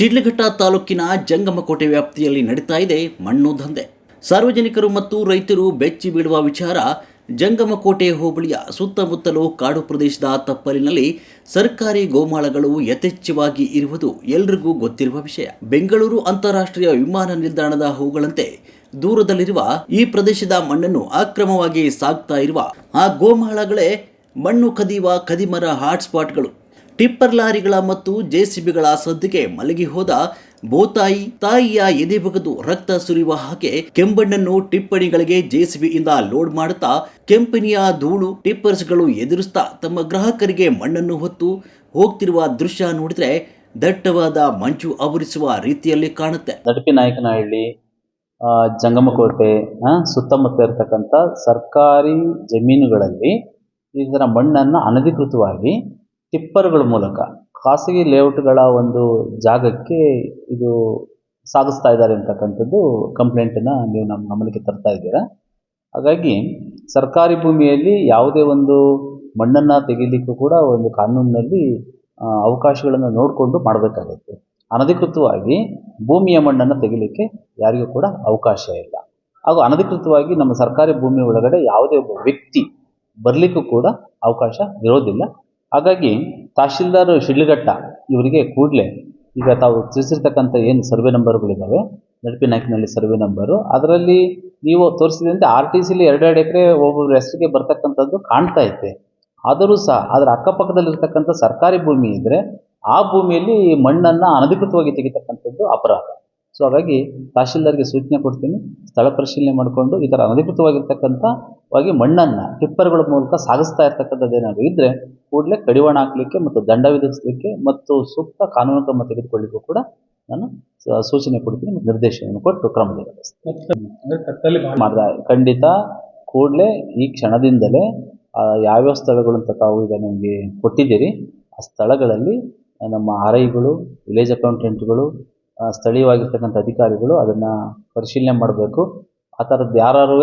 ಶಿಡ್ಲಘಟ್ಟ ತಾಲೂಕಿನ ಜಂಗಮಕೋಟೆ ವ್ಯಾಪ್ತಿಯಲ್ಲಿ ನಡೀತಾ ಇದೆ ಮಣ್ಣು ದಂಧೆ. ಸಾರ್ವಜನಿಕರು ಮತ್ತು ರೈತರು ಬೆಚ್ಚಿ ಬೀಳುವ ವಿಚಾರ ಜಂಗಮಕೋಟೆ ಹೋಬಳಿಯ ಸುತ್ತಮುತ್ತಲು ಕಾಡು ಪ್ರದೇಶದ ತಪ್ಪಲಿನಲ್ಲಿ ಸರ್ಕಾರಿ ಗೋಮಾಳಗಳು ಯಥೇಚ್ಛವಾಗಿ ಇರುವುದು ಎಲ್ರಿಗೂ ಗೊತ್ತಿರುವ ವಿಷಯ. ಬೆಂಗಳೂರು ಅಂತಾರಾಷ್ಟ್ರೀಯ ವಿಮಾನ ನಿಲ್ದಾಣದ ಹೂಗಳಂತೆ ದೂರದಲ್ಲಿರುವ ಈ ಪ್ರದೇಶದ ಮಣ್ಣನ್ನು ಅಕ್ರಮವಾಗಿ ಸಾಗ್ತಾ ಇರುವ ಆ ಗೋಮಾಳಗಳೇ ಮಣ್ಣು ಕದಿಯುವ ಕದಿಮರ ಹಾಟ್ಸ್ಪಾಟ್ಗಳು. ಟಿಪ್ಪರ್ ಲಾರಿಗಳ ಮತ್ತು ಜೆಸಿಬಿಗಳ ಸದ್ದಿಗೆ ಮಲಗಿ ಹೋದ ಬೋತಾಯಿ ತಾಯಿಯ ಎದೆ ಬಗದು ರಕ್ತ ಸುರಿಯುವ ಹಾಗೆ ಕೆಂಬಣ್ಣನ್ನು ಟಿಪ್ಪಣಿಗಳಿಗೆ ಜೆಸಿಬಿಯಿಂದ ಲೋಡ್ ಮಾಡುತ್ತಾ ಕೆಂಪನಿಯ ಧೂಳು ಟಿಪ್ಪರ್ಸ್ಗಳು ಎದುರಿಸ್ತಾ ತಮ್ಮ ಗ್ರಾಹಕರಿಗೆ ಮಣ್ಣನ್ನು ಹೊತ್ತು ಹೋಗ್ತಿರುವ ದೃಶ್ಯ ನೋಡಿದ್ರೆ ದಟ್ಟವಾದ ಮಂಜು ಆವರಿಸುವ ರೀತಿಯಲ್ಲಿ ಕಾಣುತ್ತೆ. ನಡುಪಿ ನಾಯಕನಹಳ್ಳಿ ಜಂಗಮ ಜಂಗಮಕೋಟೆ ಸುತ್ತಮುತ್ತ ಇರತಕ್ಕಂಥ ಸರ್ಕಾರಿ ಜಮೀನುಗಳಲ್ಲಿ ಇದರ ಮಣ್ಣನ್ನು ಅನಧಿಕೃತವಾಗಿ ಟಿಪ್ಪರ್ಗಳ ಮೂಲಕ ಖಾಸಗಿ ಲೇಔಟ್ಗಳ ಒಂದು ಜಾಗಕ್ಕೆ ಇದು ಸಾಗಿಸ್ತಾ ಇದ್ದಾರೆ ಅಂತಕ್ಕಂಥದ್ದು ಕಂಪ್ಲೇಂಟನ್ನು ನೀವು ನಮ್ಮ ಗಮನಕ್ಕೆ ತರ್ತಾ ಇದ್ದೀರಾ. ಹಾಗಾಗಿ ಸರ್ಕಾರಿ ಭೂಮಿಯಲ್ಲಿ ಯಾವುದೇ ಒಂದು ಮಣ್ಣನ್ನು ತೆಗಿಲಿಕ್ಕೂ ಕೂಡ ಒಂದು ಕಾನೂನಿನಲ್ಲಿ ಅವಕಾಶಗಳನ್ನು ನೋಡಿಕೊಂಡು ಮಾಡಬೇಕಾಗುತ್ತೆ. ಅನಧಿಕೃತವಾಗಿ ಭೂಮಿಯ ಮಣ್ಣನ್ನು ತೆಗಿಲಿಕ್ಕೆ ಯಾರಿಗೂ ಕೂಡ ಅವಕಾಶ ಇಲ್ಲ. ಹಾಗೂ ಅನಧಿಕೃತವಾಗಿ ನಮ್ಮ ಸರ್ಕಾರಿ ಭೂಮಿ ಒಳಗಡೆ ಯಾವುದೇ ಒಬ್ಬ ವ್ಯಕ್ತಿ ಬರಲಿಕ್ಕೂ ಕೂಡ ಅವಕಾಶ ಇರೋದಿಲ್ಲ. ಹಾಗಾಗಿ ತಹಶೀಲ್ದಾರ್ ಶಿಡ್ಲಘಟ್ಟ ಇವರಿಗೆ ಕೂಡಲೇ ಈಗ ತಾವು ತಿಳಿಸಿರ್ತಕ್ಕಂಥ ಏನು ಸರ್ವೆ ನಂಬರ್ಗಳಿದ್ದಾವೆ ನಡುಪಿ ನಾಯಕನಲ್ಲಿ ಸರ್ವೆ ನಂಬರು, ಅದರಲ್ಲಿ ನೀವು ತೋರಿಸಿದಂತೆ ಆರ್ ಟಿ ಸಿಲಿ ಎರಡೆರಡು ಎಕರೆ ಒಬ್ಬೊಬ್ಬರ ಹೆಸರಿಗೆ ಬರ್ತಕ್ಕಂಥದ್ದು ಕಾಣ್ತಾ ಐತೆ. ಆದರೂ ಸಹ ಅದರ ಅಕ್ಕಪಕ್ಕದಲ್ಲಿರ್ತಕ್ಕಂಥ ಸರ್ಕಾರಿ ಭೂಮಿ ಇದ್ದರೆ ಆ ಭೂಮಿಯಲ್ಲಿ ಮಣ್ಣನ್ನು ಅನಧಿಕೃತವಾಗಿ ತೆಗಿತಕ್ಕಂಥದ್ದು ಅಪರಾಧ. ಸೊ ಹಾಗಾಗಿ ತಹಶೀಲ್ದಾರ್ಗೆ ಸೂಚನೆ ಕೊಡ್ತೀನಿ, ಸ್ಥಳ ಪರಿಶೀಲನೆ ಮಾಡಿಕೊಂಡು ಈ ಥರ ಅನಧಿಕೃತವಾಗಿರ್ತಕ್ಕಂಥ ವಾಗಿ ಮಣ್ಣನ್ನು, ಟಿಪ್ಪರ್ಗಳ ಮೂಲಕ ಸಾಗಿಸ್ತಾ ಇರ್ತಕ್ಕಂಥದ್ದು ಏನಾದರೂ ಇದ್ದರೆ ಕೂಡಲೇ ಕಡಿವಾಣ ಹಾಕಲಿಕ್ಕೆ ಮತ್ತು ದಂಡ ವಿಧಿಸಲಿಕ್ಕೆ ಮತ್ತು ಸೂಕ್ತ ಕಾನೂನು ಕ್ರಮ ತೆಗೆದುಕೊಳ್ಳಿಕ್ಕೂ ಕೂಡ ನಾನು ಸೂಚನೆ ಕೊಡ್ತೀನಿ ಮತ್ತು ನಿರ್ದೇಶನವನ್ನು ಕೊಟ್ಟು ಕ್ರಮ ಮಾಡಿದ ಖಂಡಿತ ಕೂಡಲೇ ಈ ಕ್ಷಣದಿಂದಲೇ ಯಾವ್ಯಾವ ಸ್ಥಳಗಳು ಅಂತ ತಾವು ಈಗ ನಿಮಗೆ ಕೊಟ್ಟಿದ್ದೀರಿ, ಆ ಸ್ಥಳಗಳಲ್ಲಿ ನಮ್ಮ ಆರ್ ಐಗಳು ವಿಲೇಜ್ ಅಕೌಂಟೆಂಟ್ಗಳು ಸ್ಥಳೀಯವಾಗಿರ್ತಕ್ಕಂಥ ಅಧಿಕಾರಿಗಳು ಅದನ್ನು ಪರಿಶೀಲನೆ ಮಾಡಬೇಕು. ಆ ಥರದ್ದು ಯಾರು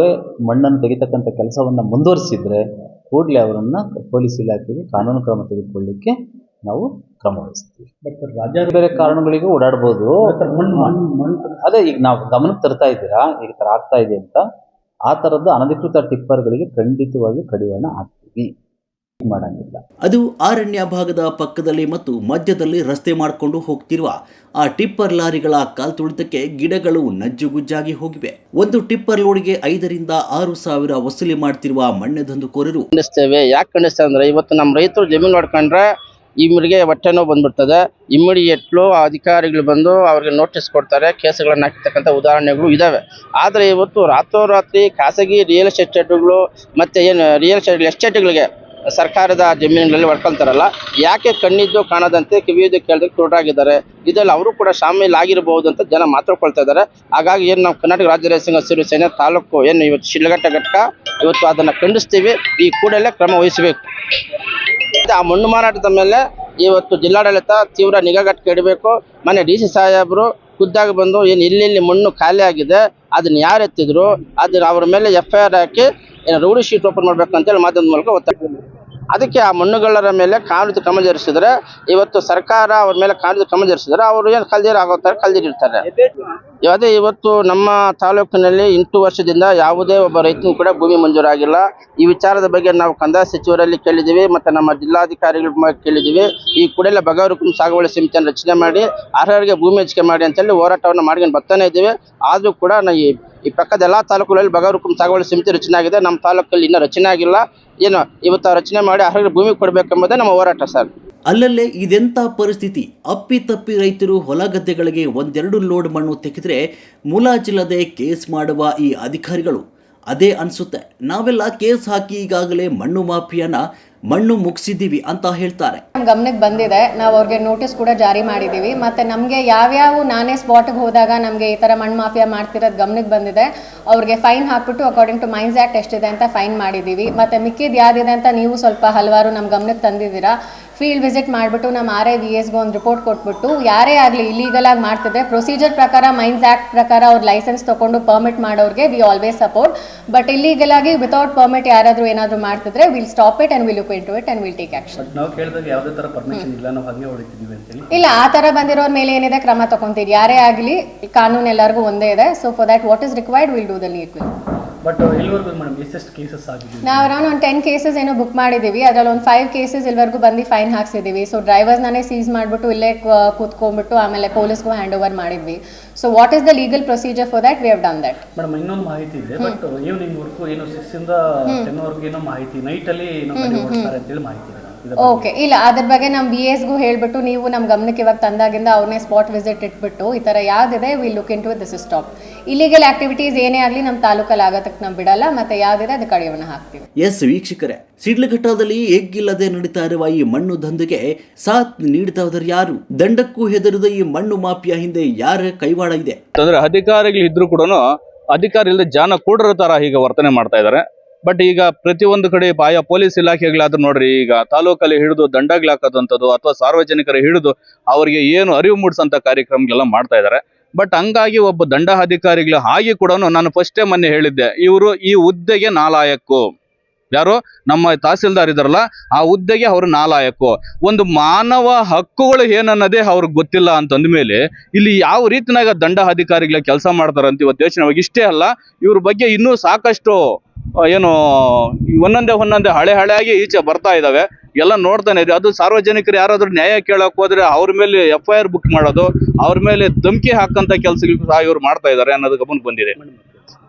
ಮಣ್ಣನ್ನು ತೆಗಿತಕ್ಕಂಥ ಕೆಲಸವನ್ನು ಮುಂದುವರಿಸಿದರೆ ಕೂಡಲೇ ಅವರನ್ನು ಪೊಲೀಸ್ ಇಲಾಖೆಗೆ ಕಾನೂನು ಕ್ರಮ ತೆಗೆದುಕೊಳ್ಳಿಕ್ಕೆ ನಾವು ಕ್ರಮ ವಹಿಸ್ತೀವಿ. ರಾಜ್ಯ ಬೇರೆ ಕಾರಣಗಳಿಗೂ ಓಡಾಡ್ಬೋದು. ಅದೇ ಈಗ ನಾವು ಗಮನಕ್ಕೆ ತರ್ತಾ ಇದ್ದೀರಾ? ಈಗ ಥರ ಆಗ್ತಾ ಇದೆ ಅಂತ. ಆ ಥರದ್ದು ಅನಧಿಕೃತ ಟಿಪ್ಪರ್ಗಳಿಗೆ ಖಂಡಿತವಾಗಿ ಕಡಿವಾಣ ಹಾಕ್ತೀವಿ. ಮಾಡಂಗಿಲ್ಲ. ಅದು ಅರಣ್ಯ ಭಾಗದ ಪಕ್ಕದಲ್ಲಿ ಮತ್ತು ಮಧ್ಯದಲ್ಲಿ ರಸ್ತೆ ಮಾಡಿಕೊಂಡು ಹೋಗ್ತಿರುವ ಆ ಟಿಪ್ಪರ್ ಲಾರಿಗಳ ಕಾಲ್ತುಳಿತಕ್ಕೆ ಗಿಡಗಳು ನಜ್ಜುಗುಜ್ಜಾಗಿ ಹೋಗಿವೆ. ಒಂದು ಟಿಪ್ಪರ್ ಲೋಡ್ಗೆ ಐದರಿಂದ ಆರು ಸಾವಿರ ವಸೂಲಿ ಮಾಡ್ತಿರುವ ಮಣ್ಣೆದಂದುಕೋರರು ಖಂಡಿಸ್ತೇವೆ ಯಾಕೆ ಖಂಡಿಸ್ತೇವೆ ಅಂದ್ರೆ ಇವತ್ತು ನಮ್ಮ ರೈತರು ಜಮೀನು ನೋಡ್ಕೊಂಡ್ರೆ ಇಮ್ಮಡಿಗೆ ಹೊಟ್ಟೆ ನೋವು ಬಂದ್ಬಿಡ್ತದೆ. ಇಮ್ಮಿಡಿಯೇಟ್ಲು ಅಧಿಕಾರಿಗಳು ಬಂದು ಅವ್ರಿಗೆ ನೋಟಿಸ್ ಕೊಡ್ತಾರೆ. ಕೇಸುಗಳನ್ನು ಹಾಕಿರ್ತಕ್ಕಂಥ ಉದಾಹರಣೆಗಳು ಇದ್ದಾವೆ ಆದರೆ ಇವತ್ತು ರಾತ್ರೋರಾತ್ರಿ ಖಾಸಗಿ ರಿಯಲ್ ಎಸ್ಟೇಟ್ಗಳು ಮತ್ತು ಏನು ರಿಯಲ್ ಎಸ್ಟೇಟ್ ಎಸ್ಟೇಟ್ಗಳಿಗೆ ಸರ್ಕಾರದ ಜಮೀನುಗಳಲ್ಲಿ ಹೊಡ್ಕೊಳ್ತಾರಲ್ಲ, ಯಾಕೆ ಕಣ್ಣಿದ್ದು ಕಾಣದಂತೆ ಕಿವಿಯದ್ದು ಕೇಳಿದ್ರೆ ಕುರುಡಾಗಿದ್ದಾರೆ ಇದರಲ್ಲಿ ಅವರು ಕೂಡ ಶಾಮೀಲ್ ಆಗಿರಬಹುದು ಅಂತ ಜನ ಮಾತಾಡ್ಕೊಳ್ತಾ ಇದ್ದಾರೆ. ಹಾಗಾಗಿ ಏನು ನಾವು ಕರ್ನಾಟಕ ರಾಜ್ಯ ರೈತ ಸಂಘ ಹಸಿರು ಸೇನೆ ತಾಲೂಕು ಏನು ಇವತ್ತು ಶಿಲ್ಘಟ್ಟ ಘಟಕ ಇವತ್ತು ಅದನ್ನು ಖಂಡಿಸ್ತೀವಿ. ಈ ಕೂಡಲೇ ಕ್ರಮ ವಹಿಸಬೇಕು. ಆ ಮಣ್ಣು ಮಾರಾಟದ ಮೇಲೆ ಇವತ್ತು ಜಿಲ್ಲಾಡಳಿತ ತೀವ್ರ ನಿಗಾಘಟಕ ಇಡಬೇಕು. ಮನೆ ಡಿ ಸಿ ಸಾಹೇಬರು ಖುದ್ದಾಗಿ ಬಂದು ಏನು ಇಲ್ಲಿ ಮಣ್ಣು ಖಾಲಿ ಆಗಿದೆ, ಅದನ್ನ ಯಾರು ಎತ್ತಿದ್ರು, ಅದನ್ನ ಅವ್ರ ಮೇಲೆ ಎಫ್ ಐ ಆರ್ ಹಾಕಿ ಏನು ರೌಡಿ ಶೀಟ್ ಓಪನ್ ಮಾಡ್ಬೇಕಂತೇಳಿ ಮಾಧ್ಯಮದ ಮೂಲಕ ಒತ್ತಾಯ ಅದಕ್ಕೆ ಆ ಮಣ್ಣುಗಳರ ಮೇಲೆ ಕಾನೂನು ಕ್ರಮ ಜರುಗಿಸಿದ್ರೆ, ಇವತ್ತು ಸರ್ಕಾರ ಅವ್ರ ಮೇಲೆ ಕಾನೂನು ಕ್ರಮ ಜರುಗಿಸಿದ್ರೆ ಅವರು ಏನು ಕಲ್ದಿರ ಆಗೋತಾರೆ ಕಲ್ದಿರಿರ್ತಾರೆ ಅದೇ ಇವತ್ತು ನಮ್ಮ ತಾಲೂಕಿನಲ್ಲಿ ಎಂಟು ವರ್ಷದಿಂದ ಯಾವುದೇ ಒಬ್ಬ ರೈತನಿಗೂ ಕೂಡ ಭೂಮಿ ಮಂಜೂರಾಗಿಲ್ಲ. ಈ ವಿಚಾರದ ಬಗ್ಗೆ ನಾವು ಕಂದಾಯ ಸಚಿವರಲ್ಲಿ ಕೇಳಿದ್ದೀವಿ, ಮತ್ತು ನಮ್ಮ ಜಿಲ್ಲಾಧಿಕಾರಿಗಳ ಕೇಳಿದ್ದೀವಿ. ಈ ಕೂಡಲೇ ಬಗವರುಕುಂ ಸಾಗುವಳಿ ಸಮಿತಿಯನ್ನು ರಚನೆ ಮಾಡಿ, ಅರ್ಹರಿಗೆ ಭೂಮಿ ಹಂಚಿಕೆ ಮಾಡಿ ಅಂತೇಳಿ ಹೋರಾಟವನ್ನು ಮಾಡ್ಕೊಂಡು ಬರ್ತಾನೆ ಇದ್ದೀವಿ. ಆದರೂ ಕೂಡ ನಾ ಈ ಈ ಪಕ್ಕದ ಎಲ್ಲ ತಾಲೂಕುಗಳಲ್ಲಿ ಬಗವರುಕುಂ ಸಾಗುವಳಿ ಸಮಿತಿ ರಚನೆ ಆಗಿದೆ ನಮ್ಮ ತಾಲೂಕಲ್ಲಿ ಇನ್ನೂ ರಚನೆ ಆಗಿಲ್ಲ. ಏನು, ಇವತ್ತು ರಚನೆ ಮಾಡಿ ಅರ್ಹರಿಗೆ ಭೂಮಿ ಕೊಡಬೇಕೆಂಬುದೇ ನಮ್ಮ ಹೋರಾಟ ಸರ್. ಅಲ್ಲಲ್ಲೇ ಇದೆಂಥ ಪರಿಸ್ಥಿತಿ? ಅಪ್ಪಿತಪ್ಪಿ ರೈತರು ಹೊಲ ಗದ್ದೆಗಳಿಗೆ ಒಂದೆರಡು ಲೋಡ್ ಮಣ್ಣು ತೆಗೆದ್ರೆ ಮುಲಾಜಿಲ್ಲದೆ ಕೇಸ್ ಮಾಡುವ ಈ ಅಧಿಕಾರಿಗಳು. ಅದೇ ಅನಿಸುತ್ತೆ. ನಾವೆಲ್ಲ ಕೇಸ್ ಹಾಕಿ ಈಗಾಗಲೇ ಮಣ್ಣು ಮಾಫಿಯಾನ ಮಣ್ಣು ಮುಗಿಸಿದ್ದೀವಿ ಅಂತ ಹೇಳ್ತಾರೆ. ಗಮನಕ್ಕೆ ಬಂದಿದೆ. ನಾವು ಅವ್ರಿಗೆ ನೋಟಿಸ್ ಕೂಡ ಜಾರಿ ಮಾಡಿದ್ದೀವಿ ಮತ್ತು ನಮಗೆ ಯಾವ್ಯಾವ ನಾನೇ ಸ್ಪಾಟ್ಗೆ ಹೋದಾಗ ನಮಗೆ ಈ ಥರ ಮಣ್ಣು ಮಾಫಿಯಾ ಮಾಡ್ತಿರೋದು ಗಮನಕ್ಕೆ ಬಂದಿದೆ. ಅವ್ರಿಗೆ ಫೈನ್ ಹಾಕ್ಬಿಟ್ಟು ಅಕಾರ್ಡಿಂಗ್ ಟು ಮೈನ್ಸ್ ಆ್ಯಕ್ಟ್ ಎಷ್ಟಿದೆ ಅಂತ ಫೈನ್ ಮಾಡಿದ್ದೀವಿ ಮತ್ತು ಮಿಕ್ಕಿದ್ದು ಯಾವ್ದಿದೆ ಅಂತ ನೀವು ಸ್ವಲ್ಪ ಹಲವಾರು ನಮ್ಮ ಗಮನಕ್ಕೆ ತಂದಿದ್ದೀರಾ. ಫೀಲ್ಡ್ ವಿಸಿಟ್ ಮಾಡಿಬಿಟ್ಟು ನಮ್ಮ ಆರ್ ಐ ವಿ ಎಸ್ಗೆ ಒಂದು ರಿಪೋರ್ಟ್ ಕೊಟ್ಬಿಟ್ಟು ಯಾರೇ ಆಗಲಿ ಇಲ್ಲೀಗಲಾಗಿ ಆಗಿ ಮಾಡ್ತಿದ್ರೆ ಪ್ರೊಸೀಜರ್ ಪ್ರಕಾರ ಮೈನ್ಸ್ ಆ್ಯಕ್ಟ್ ಪ್ರಕಾರ ಅವ್ರ ಲೈಸೆನ್ಸ್ ತೊಗೊಂಡು ಪರ್ಮಿಟ್ ಮಾಡೋರಿಗೆ ವಿ ಆಲ್ವೇಸ್ ಸಪೋರ್ಟ್ ಬಟ್ ಇಲ್ಲೀಗಲಾಗಿ ವಿತೌಟ್ ಪರ್ಮಿಟ್ ಯಾರಾದರೂ ಏನಾದರೂ ಮಾಡ್ತಿದ್ರೆ will stop it and will look into it and will take action ಇಲ್ಲ ಆ ಥರ ಬಂದಿರೋರ ಮೇಲೆ ಏನಿದೆ ಕ್ರಮ ತಗೊಂತೀವಿ ಯಾರೇ ಆಗಲಿ ಕಾನೂನು ಎಲ್ಲರಿಗೂ ಒಂದೇ ಇದೆ. So for that what is required will do the lead but ಎಲ್ಲಿವರೆಗೂ ಮೇಡಮ್ ಎಷ್ಟೆಷ್ಟು ಕೇಸಸ್ ಆಗಿದೆ ನಾವು ಅರೌಂಡ್ ಒಂದು ಟೆನ್ ಕೇಸಸ್ ಏನೋ ಬುಕ್ ಮಾಡಿದ್ದೀವಿ. ಅದರಲ್ಲಿ ಒಂದು ಫೈವ್ ಕೇಸಸ್ ಇಲ್ಲಿವರೆಗೂ ಬಂದು ಫೈನ್ ಹಾಕ್ಸಿದ್ದೀವಿ. ಸೊ ನಾನೇ ಸೀಸ್ ಮಾಡಿಬಿಟ್ಟು ಇಲ್ಲೇ ಕೂತ್ಕೊಂಡ್ಬಿಟ್ಟು ಆಮೇಲೆ ಪೊಲೀಸ್ಗೂ ಹ್ಯಾಂಡ್ ಓವರ್ ಮಾಡಿದ್ವಿ. So what is the legal procedure for that we have done that madam ಇನ್ನೊಂದು ಮಾಹಿತಿ ಇದೆ ಬಟ್ ಈವ್ನಿಂಗ್ ವರ್ಗೂ ಏನು ಸಿಕ್ಸ್ ಇಂದ ಟೆನ್ ವರ್ಗೂ ಏನೋ ಮಾಹಿತಿ ನೈಟ್ ಅಲ್ಲಿ ಏನೋ ಗಾಡಿ ಓಡಿಸ್ತಾರೆ ಅಂತೇಳಿ ಮಾಹಿತಿ ಇದೆ. ಓಕೆ ಇಲ್ಲ ಅದ್ರ ಬಗ್ಗೆ ನಮ್ಮ ಬಿಎಸ್ ಎಸ್ಗೂ ಹೇಳ್ಬಿಟ್ಟು ನೀವು ನಮ್ಮ ಗಮನಕ್ಕೆ ಇವಾಗ ತಂದಾಗಿಂದ ಅವ್ರನ್ನೇ ಸ್ಪಾಟ್ ವಿಸಿಟ್ ಇಟ್ಬಿಟ್ಟು ಈ ತರ ಯಾವ್ದಿದೆ will look into this is stop illegal activities ಏನೇ ಆಗಲಿ ನಮ್ಮ ತಾಲೂಕಲ್ಲಿ ಆಗೋದಕ್ಕೆ ನಾವು ಬಿಡಲ್ಲ ಮತ್ತೆ ಯಾವ್ದಿದೆ ಅದಕ್ಕೆ ಕಡಿಯವನ್ನು ಹಾಕ್ತೀವಿ. ಎಸ್ ವೀಕ್ಷಕರೇ ಸಿಡ್ಲಘಟ್ಟದಲ್ಲಿ ಎಗ್ಗಿಲ್ಲದೆ ನಡೀತಾ ಇರುವ ಈ ಮಣ್ಣು ದಂಧೆಗೆ ಸಾಥ್ ನೀಡ್ತಾ ಹೋದರೆ ಯಾರು? ದಂಡಕ್ಕೂ ಹೆದರದ ಈ ಮಣ್ಣು ಮಾಫಿಯಾ ಹಿಂದೆ ಯಾರ ಕೈವಾಡ ಇದೆ? ಅಂದ್ರೆ ಅಧಿಕಾರಿಗಳು ಇದ್ರು ಕೂಡ ಅಧಿಕಾರಿ ಇಲ್ಲದೆ ಜಾನ ಕೂಡರ ತರ ಈಗ ವರ್ತನೆ ಮಾಡ್ತಾ ಇದ್ದಾರೆ. ಬಟ್ ಈಗ ಪ್ರತಿಯೊಂದು ಕಡೆ ಆಯಾ ಪೊಲೀಸ್ ಇಲಾಖೆಗಳಾದ್ರೂ ನೋಡ್ರಿ, ಈಗ ತಾಲೂಕಲ್ಲಿ ಹಿಡಿದು ದಂಡಗಳಾಕದಂಥದ್ದು ಅಥವಾ ಸಾರ್ವಜನಿಕರು ಹಿಡಿದು ಅವರಿಗೆ ಏನು ಅರಿವು ಮೂಡಿಸಂತ ಕಾರ್ಯಕ್ರಮಗಳೆಲ್ಲ ಮಾಡ್ತಾ ಇದ್ದಾರೆ. ಬಟ್ ಹಂಗಾಗಿ ಒಬ್ಬ ದಂಡ ಅಧಿಕಾರಿಗಳು ಹಾಗೆ ಕೂಡ ನಾನು ಫಸ್ಟೇ ಮೊನ್ನೆ ಹೇಳಿದ್ದೆ, ಇವರು ಈ ಹುದ್ದೆಗೆ ನಾಲಾಯಕ್ಕು ಯಾರು? ನಮ್ಮ ತಹಸೀಲ್ದಾರ್ ಇದಾರಲ್ಲ ಆ ಹುದ್ದೆಗೆ ಅವರು ನಾಲಾಯಕ್ಕು ಒಂದು ಮಾನವ ಹಕ್ಕುಗಳು ಏನನ್ನದೇ ಅವ್ರಿಗೆ ಗೊತ್ತಿಲ್ಲ ಅಂತಂದ ಮೇಲೆ ಇಲ್ಲಿ ಯಾವ ರೀತಿನಾಗ ದಂಡ ಅಧಿಕಾರಿಗಳ ಕೆಲಸ ಮಾಡ್ತಾರಂತ ಇವತ್ತು ಯೋಚನೆ ಇಷ್ಟೇ ಅಲ್ಲ, ಇವ್ರ ಬಗ್ಗೆ ಇನ್ನೂ ಸಾಕಷ್ಟು ಏನು ಒಂದೊಂದೇ ಒಂದೊಂದೇ ಹಳೆ ಆಗಿ ಈಚೆ ಬರ್ತಾ ಇದಾವೆ. ಎಲ್ಲ ನೋಡ್ತಾನೆ ಇದೆ ಅದು ಸಾರ್ವಜನಿಕರು ಯಾರಾದ್ರೂ ನ್ಯಾಯ ಕೇಳಕ್ ಹೋದ್ರೆ ಅವ್ರ ಮೇಲೆ ಎಫ್ ಐ ಆರ್ ಬುಕ್ ಮಾಡೋದು, ಅವ್ರ ಮೇಲೆ ಧಮಕಿ ಹಾಕಂತ ಕೆಲಸಗಳು ಸಹ ಇವ್ರು ಮಾಡ್ತಾ ಇದ್ದಾರೆ ಅನ್ನೋದು ಗಮನಕ್ಕೆ ಬಂದಿದೆ.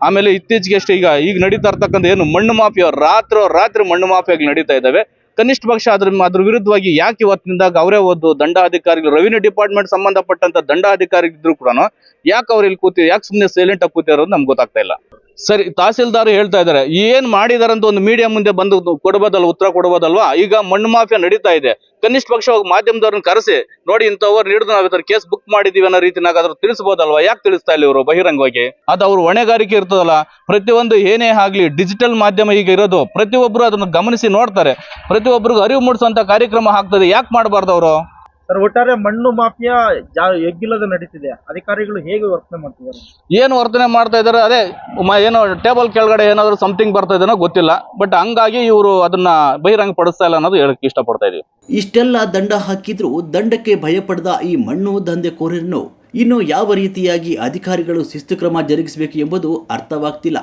ಆಮೇಲೆ ಇತ್ತೀಚೆಗೆ ಅಷ್ಟೇ ಈಗ ಈಗ ನಡೀತಾ ಇರ್ತಕ್ಕಂಥ ಏನು ಮಣ್ಣು ಮಾಫಿಯಾ, ರಾತ್ರೋ ರಾತ್ರಿ ಮಣ್ಣು ಮಾಫಿಯಾಗಿ ನಡೀತಾ ಇದ್ದಾವೆ ಕನಿಷ್ಠ ಪಕ್ಷ ಅದ್ರ ಅದ್ರ ವಿರುದ್ಧವಾಗಿ ಯಾಕೆ ಇವತ್ತಿನಿಂದಾಗ ಅವರೇ ಒಂದು ದಂಡಾಧಿಕಾರಿಗಳು ರೆವಿನ್ಯೂ ಡಿಪಾರ್ಟ್ಮೆಂಟ್ ಸಂಬಂಧಪಟ್ಟಂತ ದಂಡ ಅಧಿಕಾರಿಗಳು ಕೂಡ ಯಾಕೆ ಅವ್ರು ಇಲ್ಲಿ ಕೂತಿ ಯಾಕೆ ಸುಮ್ಮನೆ ಸೈಲೆಂಟ್ ಆಗಿ ಕೂತಿರೋದು ನಮ್ಗೆ ಗೊತ್ತಾಗ್ತಾ ಇಲ್ಲ. ಸರಿ, ತಹಸೀಲ್ದಾರ್ ಹೇಳ್ತಾ ಇದ್ದಾರೆ, ಏನ್ ಮಾಡಿದಾರೆ ಅಂತ ಒಂದು ಮೀಡಿಯಾ ಮುಂದೆ ಬಂದು ಕೊಡ್ಬೋದಲ್ವ, ಉತ್ತರ ಕೊಡ್ಬೋದಲ್ವಾ? ಈಗ ಮಣ್ಣು ಮಾಫಿಯಾ ನಡೀತಾ ಇದೆ. ಕನಿಷ್ಠ ಪಕ್ಷ ಮಾಧ್ಯಮದವ್ರನ್ನ ಕರೆಸಿ, ನೋಡಿ ಇಂಥವ್ರು ನಾವು ಇದ್ರ ಕೇಸ್ ಬುಕ್ ಮಾಡಿದೀವಿ ಅನ್ನೋ ರೀತಿನಾಗ ಅದ್ರ ತಿಳಿಸ್ಬೋದಲ್ವಾ? ಯಾಕೆ ತಿಳಿಸ್ತಾ ಇಲ್ಲ ಇವರು ಬಹಿರಂಗವಾಗಿ? ಅದು ಅವ್ರ ಹೊಣೆಗಾರಿಕೆ ಇರ್ತದಲ್ಲ, ಪ್ರತಿಯೊಂದು ಏನೇ ಆಗ್ಲಿ ಡಿಜಿಟಲ್ ಮಾಧ್ಯಮ ಈಗ ಇರೋದು ಪ್ರತಿಯೊಬ್ಬರು ಅದನ್ನ ಗಮನಿಸಿ ನೋಡ್ತಾರೆ. ಪ್ರತಿಯೊಬ್ಬರಿಗೂ ಅರಿವು ಮೂಡಿಸುವಂತ ಕಾರ್ಯಕ್ರಮ ಆಗ್ತದೆ, ಯಾಕೆ ಮಾಡಬಾರ್ದು ಅವರು? ಸರ್ ಒಟ್ಟಾರೆ ಮಣ್ಣು ಮಾಫಿಯಾ ಜಾ ಎಗ್ಗಿಲ್ಲದೆ ನಡೀತಿದೆ. ಅಧಿಕಾರಿಗಳು ಹೇಗೆ ವರ್ತನೆ ಮಾಡ್ತಿದ್ದಾರೆ? ಏನು ವರ್ತನೆ ಮಾಡ್ತಾ ಇದ್ದಾರೆ ಅದೇ ಮ- ಏನೋ ಟೇಬಲ್ ಕೆಳಗಡೆ ಏನಾದರೂ ಸಮಥಿಂಗ್ ಬರ್ತಾ ಇದೆನೋ ಗೊತ್ತಿಲ್ಲ ಬಟ್ ಹಂಗಾಗಿ ಇವರು ಅದನ್ನ ಬಹಿರಂಗ ಪಡಿಸ್ತಾ ಇಲ್ಲ ಅನ್ನೋದು ಹೇಳಕ್ ಇಷ್ಟಪಡ್ತಾ ಇದೀವಿ. ಇಷ್ಟೆಲ್ಲ ದಂಡ ಹಾಕಿದ್ರು ದಂಡಕ್ಕೆ ಭಯಪಡದ ಈ ಮಣ್ಣು ದಂಧೆಕೋರರನ್ನು ಇನ್ನು ಯಾವ ರೀತಿಯಾಗಿ ಅಧಿಕಾರಿಗಳು ಶಿಸ್ತು ಕ್ರಮ ಜರುಗಿಸಬೇಕು ಎಂಬುದು ಅರ್ಥವಾಗ್ತಿಲ್ಲ.